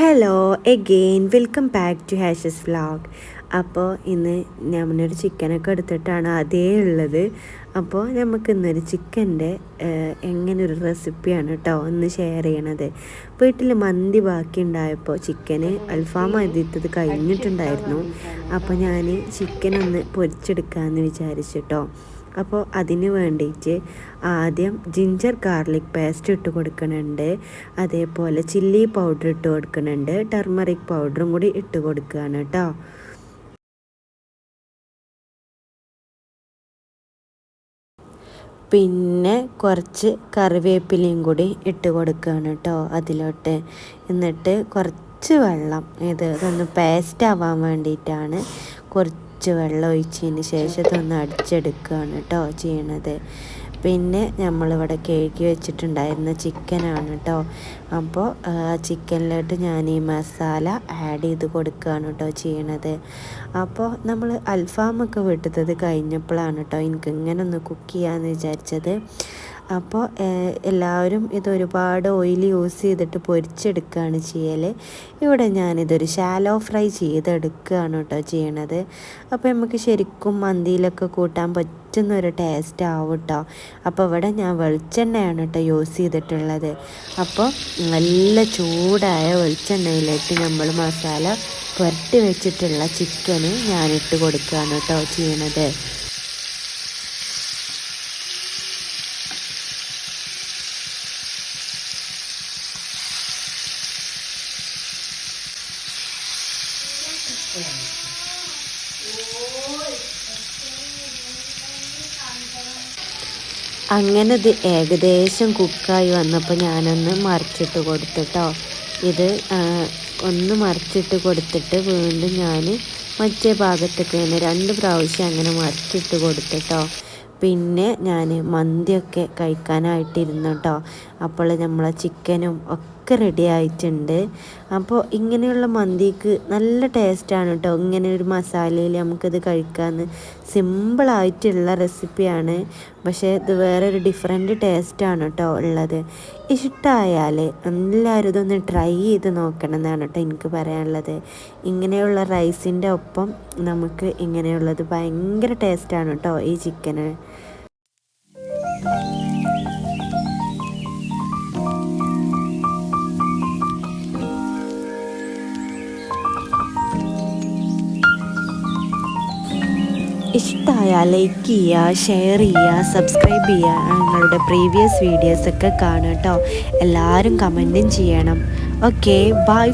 Hello again welcome back to ഹാഷസ് vlog അപ്പോൾ ഇന്ന് ഞാനൊരു ചിക്കനൊക്കെ എടുത്തിട്ടാണ് അതേ ഉള്ളത്. അപ്പോൾ നമുക്ക് ഇന്നൊരു ചിക്കന്റെ എങ്ങനെ ഒരു റെസിപ്പിയാണ് കേട്ടോ ഒന്ന് ഷെയർ ചെയ്യണത്. വീട്ടിൽ മന്തി ബാക്കി ഉണ്ടായപ്പോൾ ചിക്കന് അൽഫാം അതിത്തത് കഴിഞ്ഞിട്ടുണ്ടായിരുന്നു. അപ്പോൾ ഞാൻ ചിക്കൻ ഒന്ന് പൊരിച്ചെടുക്കാമെന്ന് വിചാരിച്ചിട്ടോ അപ്പോൾ അതിന് വേണ്ടിയിട്ട് ആദ്യം ജിഞ്ചർ ഗാർലിക് പേസ്റ്റ് ഇട്ട് കൊടുക്കുന്നുണ്ട് അതേപോലെ ചില്ലി പൗഡർ ഇട്ട് കൊടുക്കുന്നുണ്ട് ടെർമറിക് പൗഡറും കൂടി ഇട്ട് കൊടുക്കുകയാണ് കേട്ടോ പിന്നെ കുറച്ച് കറിവേപ്പിലയും കൂടി ഇട്ട് കൊടുക്കുകയാണ് കേട്ടോ അതിലോട്ട്. എന്നിട്ട് കുറച്ച് വെള്ളം ഇത് ഇതൊന്ന് പേസ്റ്റ് ആവാൻ വേണ്ടിയിട്ടാണ് കുറച്ച് കുറച്ച് വെള്ളം ഒഴിച്ചതിന് ശേഷം ഇതൊന്ന് അടിച്ചെടുക്കുകയാണ് കേട്ടോ ചെയ്യണത്. പിന്നെ നമ്മളിവിടെ കഴുകി വെച്ചിട്ടുണ്ടായിരുന്ന ചിക്കനാണ് കേട്ടോ. അപ്പോൾ ചിക്കനിലോട്ട് ഞാൻ ഈ മസാല ആഡ് ചെയ്ത് കൊടുക്കുകയാണ് കേട്ടോ ചെയ്യണത്. അപ്പോൾ നമ്മൾ അൽഫാമൊക്കെ വിട്ടത് കഴിഞ്ഞപ്പോഴാണ് കേട്ടോ എനിക്ക് ഇങ്ങനെ ഒന്ന് കുക്ക് ചെയ്യാമെന്ന് വിചാരിച്ചത്. അപ്പോൾ എല്ലാവരും ഇത് ഒരുപാട് ഓയിൽ യൂസ് ചെയ്തിട്ട് പൊരിച്ചെടുക്കുകയാണ് ചെയ്യൽ ഇവിടെ ഞാനിതൊരു ഷാലോ ഫ്രൈ ചെയ്തെടുക്കുകയാണ് കേട്ടോ ചെയ്യണത്. അപ്പോൾ നമുക്ക് ശരിക്കും മന്തിയിലൊക്കെ കൂട്ടാൻ പറ്റുന്ന ഒരു ടേസ്റ്റ് ആവും കേട്ടോ. അപ്പോൾ ഇവിടെ ഞാൻ വെളിച്ചെണ്ണയാണ് കേട്ടോ യൂസ് ചെയ്തിട്ടുള്ളത്. അപ്പോൾ നല്ല ചൂടായ വെളിച്ചെണ്ണയിലിട്ട് നമ്മൾ മസാല പുരട്ടി വെച്ചിട്ടുള്ള ചിക്കന് ഞാനിട്ട് കൊടുക്കുകയാണ് കേട്ടോ ചെയ്യണത്. അങ്ങനെ ഇത് ഏകദേശം കുക്കായി വന്നപ്പോൾ ഞാനൊന്ന് മറിച്ചിട്ട് കൊടുത്തിട്ടോ. ഇത് ഒന്ന് മറിച്ചിട്ട് കൊടുത്തിട്ട് വീണ്ടും ഞാൻ മറ്റേ ഭാഗത്തേക്ക് തന്നെ രണ്ട് പ്രാവശ്യം അങ്ങനെ മറിച്ചിട്ട് കൊടുത്തിട്ടോ. പിന്നെ ഞാൻ മന്തിയൊക്കെ കഴിക്കാനായിട്ടിരുന്നു കേട്ടോ. അപ്പോൾ നമ്മളെ ചിക്കനും ഒക്കെ റെഡി ആയിട്ടുണ്ട്. അപ്പോൾ ഇങ്ങനെയുള്ള മന്തിക്ക് നല്ല ടേസ്റ്റാണ് കേട്ടോ ഇങ്ങനെ ഒരു മസാലയിൽ നമുക്കിത് കഴിക്കാമെന്ന് സിമ്പിളായിട്ടുള്ള റെസിപ്പിയാണ് പക്ഷേ ഇത് വേറൊരു ഡിഫറെന്റ് ടേസ്റ്റാണ് കേട്ടോ ഉള്ളത്. ഇഷ്ടമായാൽ എല്ലാവരും ഇതൊന്ന് ട്രൈ ചെയ്ത് നോക്കണം എന്നാണ് കേട്ടോ എനിക്ക് പറയാനുള്ളത്. ഇങ്ങനെയുള്ള റൈസിന്റെ ഒപ്പം നമുക്ക് ഇങ്ങനെയുള്ളത് ഭയങ്കര ടേസ്റ്റാണ് കേട്ടോ ഈ ചിക്കന് ഇഷ്ടമായാൽ ലൈക്ക് ചെയ്യുക ഷെയർ ചെയ്യുക സബ്സ്ക്രൈബ് ചെയ്യുക. ഞങ്ങളുടെ പ്രീവിയസ് വീഡിയോസൊക്കെ കാണുക കേട്ടോ എല്ലാവരും കമന്റും ചെയ്യണം. Okay bye